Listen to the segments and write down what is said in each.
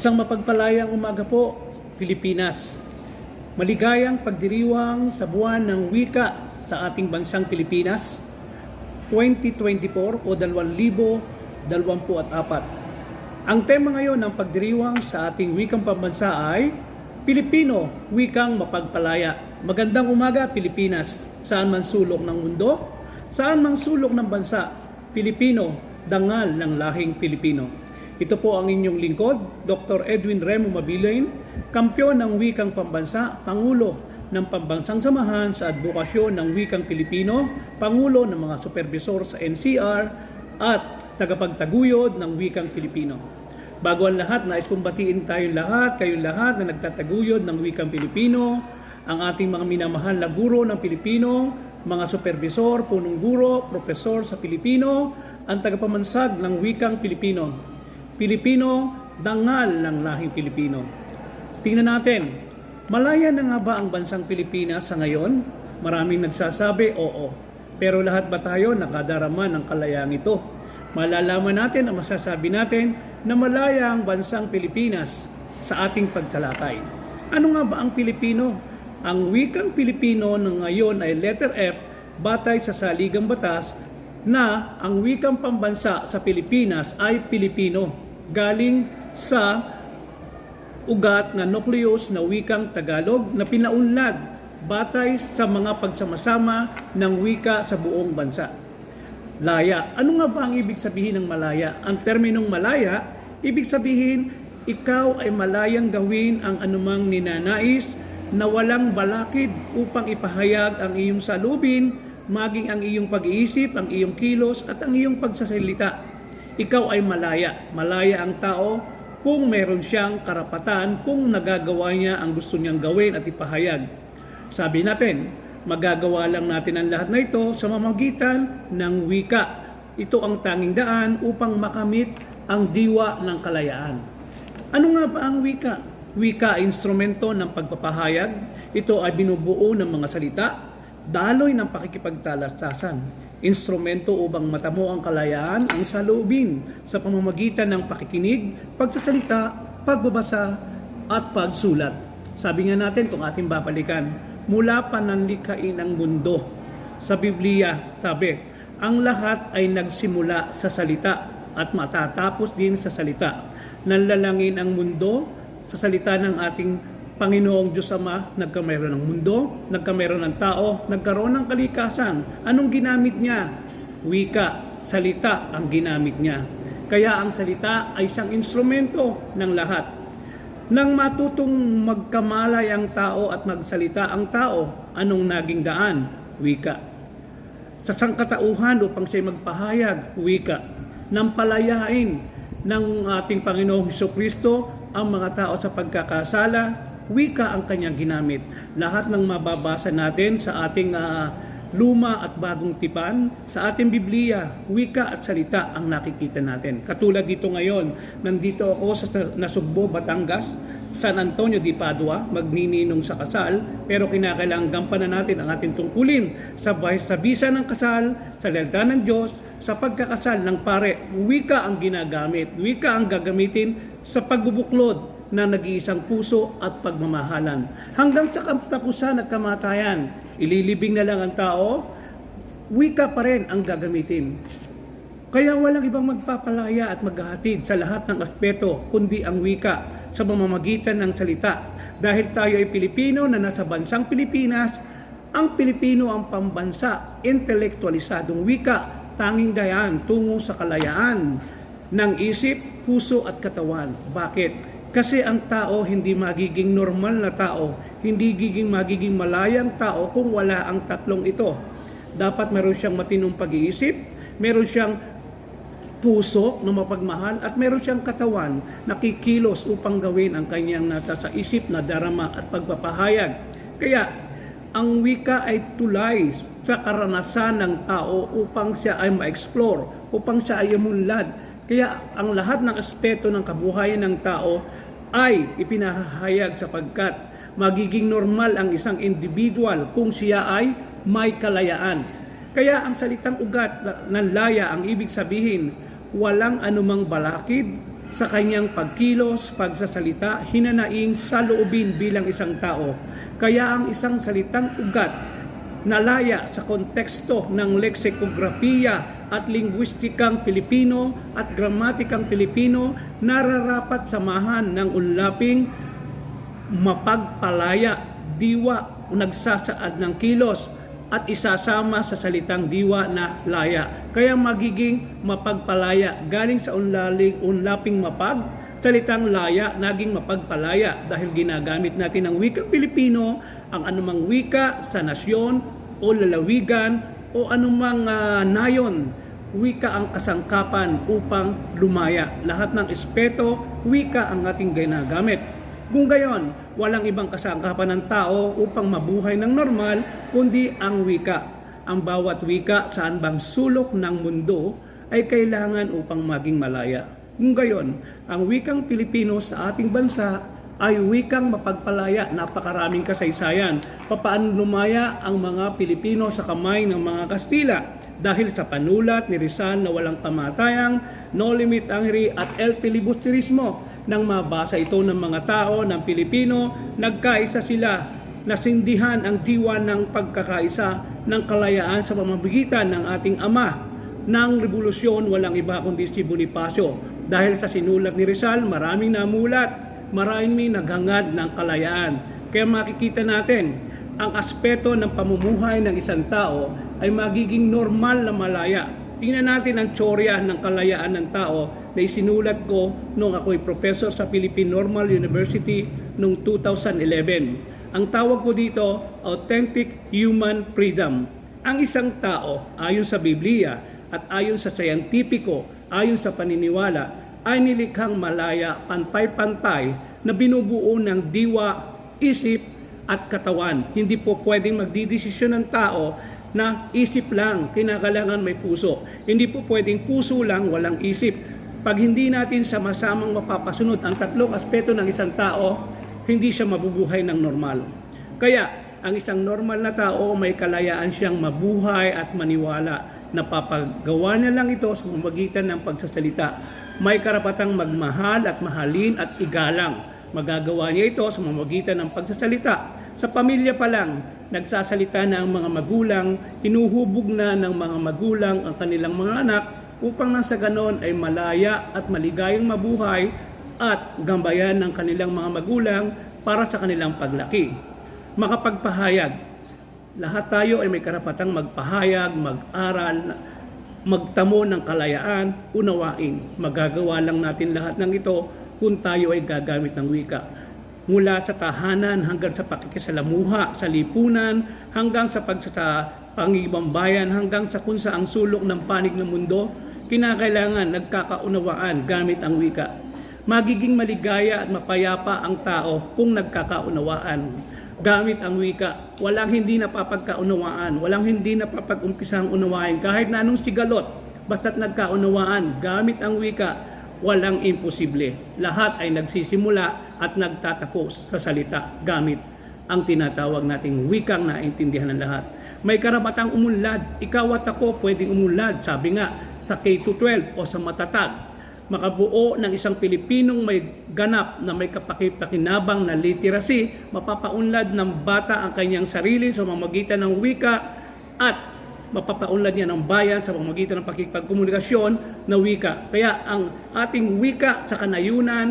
Isang mapagpalayang umaga po, Pilipinas. Maligayang pagdiriwang sa buwan ng wika sa ating bansang Pilipinas 2024 o 2024. Ang tema ngayon ng pagdiriwang sa ating wikang pambansa ay Pilipino, wikang mapagpalaya. Magandang umaga Pilipinas, saan man sulok ng mundo, saan man sulok ng bansa, Pilipino, dangal ng lahing Pilipino. Ito po ang inyong lingkod, Dr. Edwin Remo Mabilin, kampyon ng wikang pambansa, Pangulo ng Pambansang Samahan sa Advokasyon ng Wikang Pilipino, Pangulo ng mga Supervisor sa NCR, at tagapagtaguyod ng Wikang Pilipino. Bago ang lahat, nais kong batiin tayong lahat, kayong lahat na nagtataguyod ng Wikang Pilipino, ang ating mga minamahal na guro ng Pilipino, mga supervisor, punong guro, profesor sa Pilipino, ang tagapamansag ng Wikang Pilipino. Pilipino, dangal ng lahing Pilipino. Tingnan natin, malaya na nga ba ang bansang Pilipinas sa ngayon? Maraming nagsasabi, oo. Pero lahat ba tayo nakadarama ng kalayaan ito? Malalaman natin ang masasabi natin na malaya ang bansang Pilipinas sa ating pagtalakay. Ano nga ba ang Pilipino? Ang wikang Pilipino na ngayon ay letter F batay sa saligang batas na ang wikang pambansa sa Pilipinas ay Pilipino galing sa ugat na nukleus na wikang Tagalog na pinaunlad batay sa mga pagsamasama ng wika sa buong bansa. Laya. Ano nga ba ang ibig sabihin ng malaya? Ang terminong malaya, ibig sabihin ikaw ay malayang gawin ang anumang ninanais na walang balakid upang ipahayag ang iyong salubin, maging ang iyong pag-iisip, ang iyong kilos at ang iyong pagsasalita. Ikaw ay malaya. Malaya ang tao kung meron siyang karapatan kung nagagawa niya ang gusto niyang gawin at ipahayag. Sabi natin, magagawa lang natin ang lahat na ito sa mamagitan ng wika. Ito ang tanging daan upang makamit ang diwa ng kalayaan. Ano nga ba ang wika? Wika ay instrumento ng pagpapahayag. Ito ay binubuo ng mga salita, daloy ng pakikipagtalastasan. Instrumento upang matamo ang kalayaan ang saloobin sa pamamagitan ng pakikinig, pagsasalita, pagbabasa, at pagsulat. Sabi nga natin kung ating babalikan, mula pa ng likhain ang mundo. Sa Biblia, sabi, ang lahat ay nagsimula sa salita at matatapos din sa salita. Nanlalangin ang mundo sa salita ng ating Panginoong Diyos Ama, nagkameron ng mundo, nagkameron ng tao, nagkaroon ng kalikasan. Anong ginamit niya? Wika, salita ang ginamit niya. Kaya ang salita ay siyang instrumento ng lahat. Nang matutong magkamalay ang tao at magsalita ang tao, anong naging daan? Wika. Sa sangkatauhan upang siya magpahayag, wika. Nang palayain ng ating Panginoong Heso Kristo ang mga tao sa pagkakasala, wika ang kanyang ginamit. Lahat ng mababasa natin sa ating ah, luma at bagong tipan, sa ating Biblia, wika at salita ang nakikita natin. Katulad dito ngayon, nandito ako sa Nasugbo, Batangas, San Antonio di Padua, magnininong sa kasal, pero kinakailangan gampanan natin ang ating tungkulin sa sa bisa ng kasal, sa lealtad ng Diyos, sa pagkakasal ng pare. Wika ang ginagamit, wika ang gagamitin sa pagbubuklod na nag-iisang puso at pagmamahalan. Hanggang sa katapusan at kamatayan, ililibing na lang ang tao, wika pa rin ang gagamitin. Kaya walang ibang magpapalaya at maghahatid sa lahat ng aspeto kundi ang wika sa pamamagitan ng salita. Dahil tayo ay Pilipino na nasa bansang Pilipinas, ang Pilipino ang pambansa, intelektualisadong wika, tanging dayaan tungo sa kalayaan ng isip, puso at katawan. Bakit? Kasi ang tao hindi magiging normal na tao, hindi giging magiging malayang tao kung wala ang tatlong ito. Dapat meron siyang matinong pag-iisip, meron siyang puso na mapagmahal at meron siyang katawan na kikilos upang gawin ang kanyang nasa sa isip na darama at pagpapahayag. Kaya ang wika ay tulay sa karanasan ng tao upang siya ay ma-explore, upang siya ay umunlad. Kaya ang lahat ng aspeto ng kabuhayan ng tao ay ipinahayag sapagkat magiging normal ang isang individual kung siya ay may kalayaan. Kaya ang salitang ugat ng laya ang ibig sabihin walang anumang balakid, sa kanyang pagkilos, pagsasalita, hinanaing sa loobin bilang isang tao. Kaya ang isang salitang ugat nalaya sa konteksto ng leksikografiya at lingwistikang Pilipino at gramatikang Pilipino nararapat samahan ng unlaping mapagpalaya, diwa nagsasaad ng kilos at isasama sa salitang diwa na laya. Kaya magiging mapagpalaya galing sa unlaling unlaping mapag salitang laya naging mapagpalaya dahil ginagamit natin ang wikang Pilipino ang anumang wika sa nasyon o lalawigan o anumang ah, nayon wika ang kasangkapan upang lumaya. Lahat ng espeto, wika ang ating ginagamit. Kung gayon, walang ibang kasangkapan ng tao upang mabuhay ng normal, kundi ang wika. Ang bawat wika saan bang sulok ng mundo ay kailangan upang maging malaya. Kung gayon, ang wikang Pilipino sa ating bansa ay wikang mapagpalaya, napakaraming kasaysayan. Papaano lumaya ang mga Pilipino sa kamay ng mga Kastila dahil sa panulat ni Rizal na walang pamatayang, no limit angry at el filibusterismo. Nang mabasa ito ng mga tao ng Pilipino, nagkaisa sila nasindihan ang diwa ng pagkakaisa ng kalayaan sa pamamagitan ng ating ama ng revolusyon walang iba kundi si Bonifacio. Dahil sa sinulat ni Rizal, maraming namulat, maraming naghangad ng kalayaan. Kaya makikita natin, ang aspeto ng pamumuhay ng isang tao ay magiging normal na malaya. Tingnan natin ang tsorya ng kalayaan ng tao na isinulat ko nung ako'y professor sa Philippine Normal University noong 2011. Ang tawag ko dito, Authentic Human Freedom. Ang isang tao, ayon sa Biblia at ayon sa scientifico, ayon sa paniniwala, ay nilikhang malaya, pantay-pantay na binubuo ng diwa, isip at katawan. Hindi po pwedeng magdidesisyon ng tao na isip lang, kinakailangan may puso. Hindi po pwedeng puso lang, walang isip. Pag hindi natin sama-samang mapapasunod ang tatlong aspeto ng isang tao, hindi siya mabubuhay ng normal. Kaya, ang isang normal na tao may kalayaan siyang mabuhay at maniwala. Napapagawa niya lang ito sa pamamagitan ng pagsasalita. May karapatang magmahal at mahalin at igalang. Magagawa niya ito sa pamamagitan ng pagsasalita. Sa pamilya pa lang, nagsasalita na ang mga magulang, hinuhubog na ng mga magulang ang kanilang mga anak upang nang sa ganon ay malaya at maligayang mabuhay at gambayan ng kanilang mga magulang para sa kanilang paglaki. Makapagpahayag. Lahat tayo ay may karapatang magpahayag, mag-aral, magtamo ng kalayaan, unawain. Magagawa lang natin lahat ng ito kung tayo ay gagamit ng wika. Mula sa tahanan hanggang sa pakikisalamuha, sa lipunan, hanggang sa pagsasa pangibang bayan, hanggang sa kung sa ang sulok ng panig ng mundo, kinakailangan nagkakaunawaan gamit ang wika. Magiging maligaya at mapayapa ang tao kung nagkakaunawaan gamit ang wika. Walang hindi napapagkaunawaan, walang hindi napapag-umpisang unawain. Kahit na anong sigalot, basta't nagkaunawaan gamit ang wika, walang imposible. Lahat ay nagsisimula at nagtatapos sa salita gamit ang tinatawag nating wikang naintindihan ng lahat. May karapatang umunlad. Ikaw at ako pwedeng umunlad, sabi nga, sa K-12 o sa matatag makabuo ng isang Pilipinong may ganap na may kapakipakinabang na literacy, mapapaunlad ng bata ang kanyang sarili sa pamamagitan ng wika at mapapaunlad niya ng bayan sa pamamagitan ng pakikipagkomunikasyon na wika. Kaya ang ating wika sa kanayunan,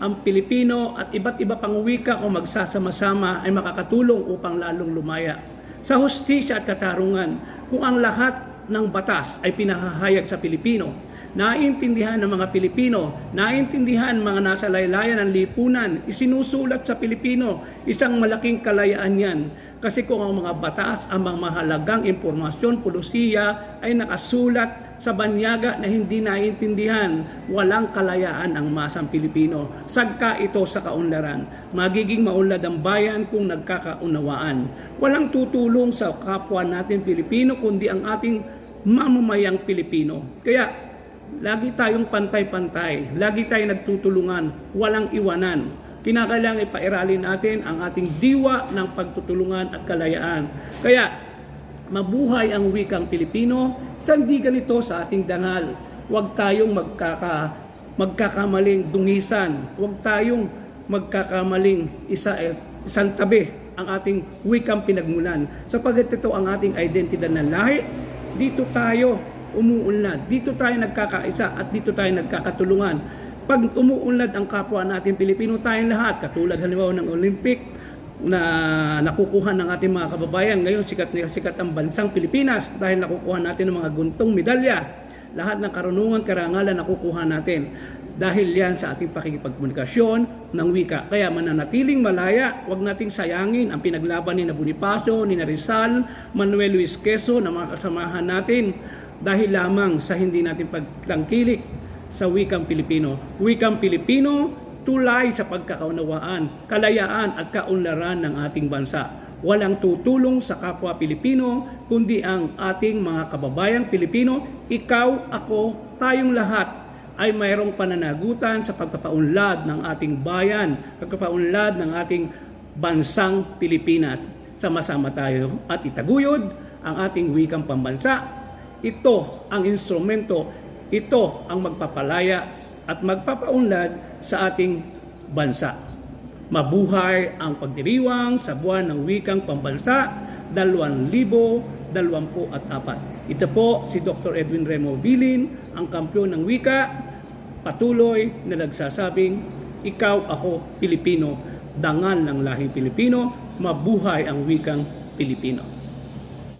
ang Pilipino at iba't iba pang wika kung magsasama-sama ay makakatulong upang lalong lumaya. Sa hustisya at katarungan, kung ang lahat ng batas ay pinahahayag sa Pilipino, Naintindihan ng mga Pilipino, naintindihan mga nasa laylayan ng lipunan, isinusulat sa Pilipino, isang malaking kalayaan yan. Kasi kung ang mga batas, ang mga mahalagang impormasyon, pulusiya ay nakasulat sa banyaga na hindi naintindihan, walang kalayaan ang masang Pilipino. Sagka ito sa kaunlaran. Magiging maunlad ang bayan kung nagkakaunawaan. Walang tutulong sa kapwa natin Pilipino kundi ang ating mamamayang Pilipino. Kaya Lagi tayong pantay-pantay, lagi tayong nagtutulungan, walang iwanan. Kinakailangan ipairalin natin ang ating diwa ng pagtutulungan at kalayaan. Kaya, mabuhay ang wikang Pilipino, sandigan ito sa ating dangal. Huwag tayong magkaka magkakamaling dungisan. Huwag tayong magkakamaling isa, isang tabi ang ating wikang pinagmulan. Sapagkat ito ang ating identidad ng lahi, dito tayo umuunlad. Dito tayo nagkakaisa at dito tayo nagkakatulungan. Pag umuunlad ang kapwa natin Pilipino, tayong lahat, katulad halimbawa ng Olympic, na nakukuha ng ating mga kababayan. Ngayon, sikat na sikat ang bansang Pilipinas dahil nakukuha natin ng mga guntong medalya. Lahat ng karunungan, karangalan nakukuha natin. Dahil yan sa ating pakikipagkomunikasyon ng wika. Kaya mananatiling malaya, wag nating sayangin ang pinaglaban ni na Bonifacio, ni na Rizal, Manuel Luis Quezon, na mga kasamahan natin dahil lamang sa hindi natin pagtangkilik sa wikang Pilipino. Wikang Pilipino, tulay sa pagkakaunawaan, kalayaan at kaunlaran ng ating bansa. Walang tutulong sa kapwa Pilipino, kundi ang ating mga kababayang Pilipino, ikaw, ako, tayong lahat ay mayroong pananagutan sa pagpapaunlad ng ating bayan, pagpapaunlad ng ating bansang Pilipinas. Sama-sama tayo at itaguyod ang ating wikang pambansa. Ito ang instrumento, ito ang magpapalaya at magpapaunlad sa ating bansa. Mabuhay ang pagdiriwang sa buwan ng wikang pambansa 2024. Ito po si Dr. Edwin Remo Bilin, ang kampyon ng wika, patuloy na nagsasabing, ikaw ako Pilipino, dangal ng lahing Pilipino, mabuhay ang wikang Pilipino.